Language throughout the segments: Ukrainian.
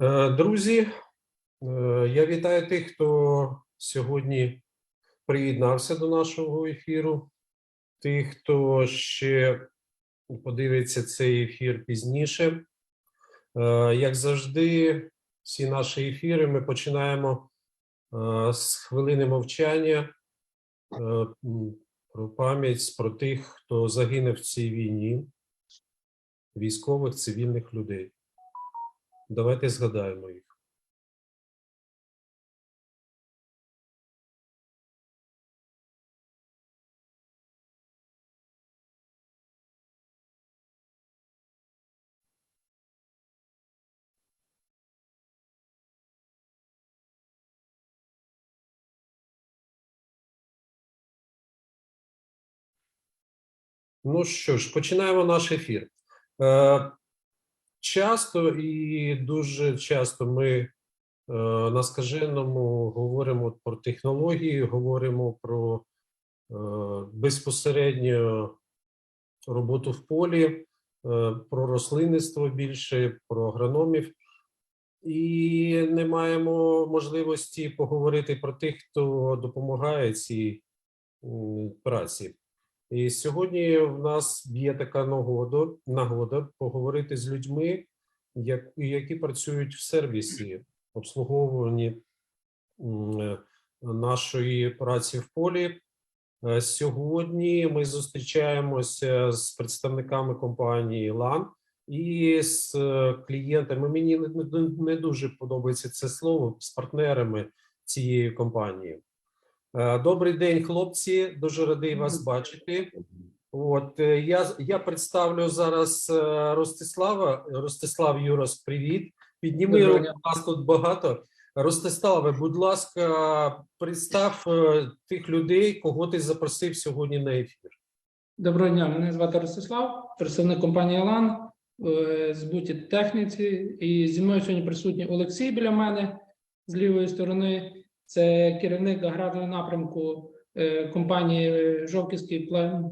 Е, Друзі, е, я вітаю тих, хто сьогодні приєднався до нашого ефіру. Тих, хто ще подивиться цей ефір пізніше. Е, Як завжди, всі наші ефіри ми починаємо з хвилини мовчання про пам'ять про тих, хто загинув в цій війні, військових цивільних людей. Давайте згадаємо їх. Ну що ж, починаємо наш ефір. Часто і дуже часто ми е, на скаженому говоримо про технології, говоримо про е, безпосередньо роботу в полі, е, про рослинництво більше, про агрономів. І не маємо можливості поговорити про тих, хто допомагає цій праці. І сьогодні в нас є така нагода, нагода поговорити з людьми, як, які працюють в сервісі обслуговуванні нашої праці в полі. Е, Сьогодні ми зустрічаємося з представниками компанії LAN і з е, клієнтами. Мені не дуже подобається це слово з партнерами цієї компанії. Е, Добрий день, хлопці. Дуже радий вас бачити. От е, я я представлю зараз е, Ростислава. Ростислав Юрос, привіт. Підніми руку, нас тут багато. Ростиславе, будь ласка, представ тих людей, кого ти запросив сьогодні на ефір. Доброго дня, мене звати Ростислав, представник компанії Алан в збуті техніці. І зі мною сьогодні присутній Олексій біля мене з лівої сторони. Це керівник аграрного напрямку е, компанії Жовківський план.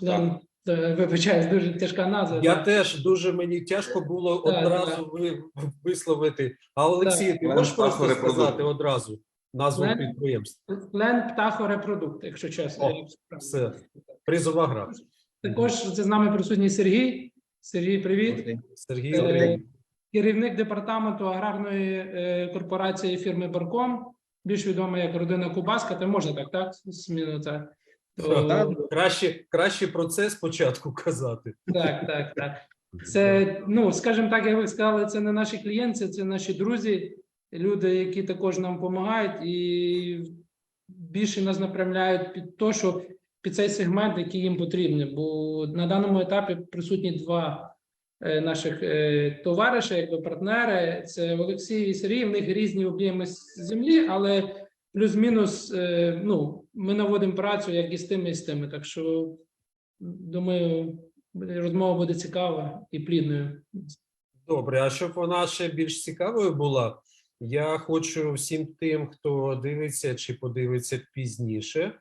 План е, вибачаюсь, дуже тяжка назва. Я теж дуже мені тяжко було Так, одразу ви, висловити. А Олексій, Так. ти можеш просто сказати одразу назву Мене- підприємства? Плен птахорепродукт, якщо чесно. О, все. Призова гра. Також це з нами присутній Сергій. Сергій, привіт. Сергій, Е, Олексій. керівник департаменту аграрної е, корпорації фірми Барком, більш відома як родина Кубаска, то можна так, так? Це. То- Так. краще, краще про це спочатку казати. так, так, так. Це, ну, скажімо так, як ви сказали, це не наші клієнти, це наші друзі, люди, які також нам допомагають і більше нас направляють під те, що під цей сегмент, який їм потрібен. Бо на даному етапі присутні два наших е, товариша, якби партнери. Це Олексій і Сергій. В них різні об'єми землі, але плюс-мінус, е, ну, ми наводимо працю як і з тими, і з тими. Так що думаю, розмова буде цікава і плідною. Добре, а щоб вона ще більш цікавою була, я хочу всім тим, хто дивиться чи подивиться пізніше е,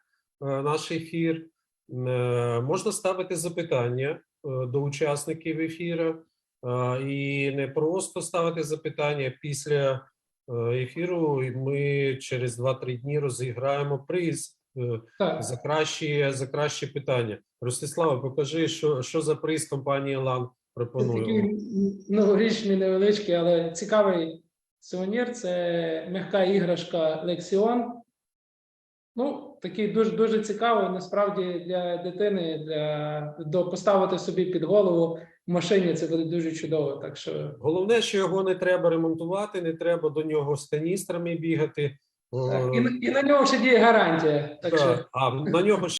наш ефір, е, можна ставити запитання е, до учасників ефіру. е, І не просто ставити запитання після е, ефіру. Ми через 2-3 дні розіграємо приз е, Так, за кращі, за кращі питання. Ростислава, покажи, що, що за приз компанії це пропонує. такий новорічний невеличкий, але цікавий сувенір. Це м'яка іграшка Lexion. Ну, такий дуже дуже цікавий. Насправді для дитини, для до поставити собі під голову в машині. Це буде дуже чудово. Так що Головне, що його не треба ремонтувати, не треба до нього з каністрами бігати. так, і, на- і на нього ще діє гарантія. Так що а на нього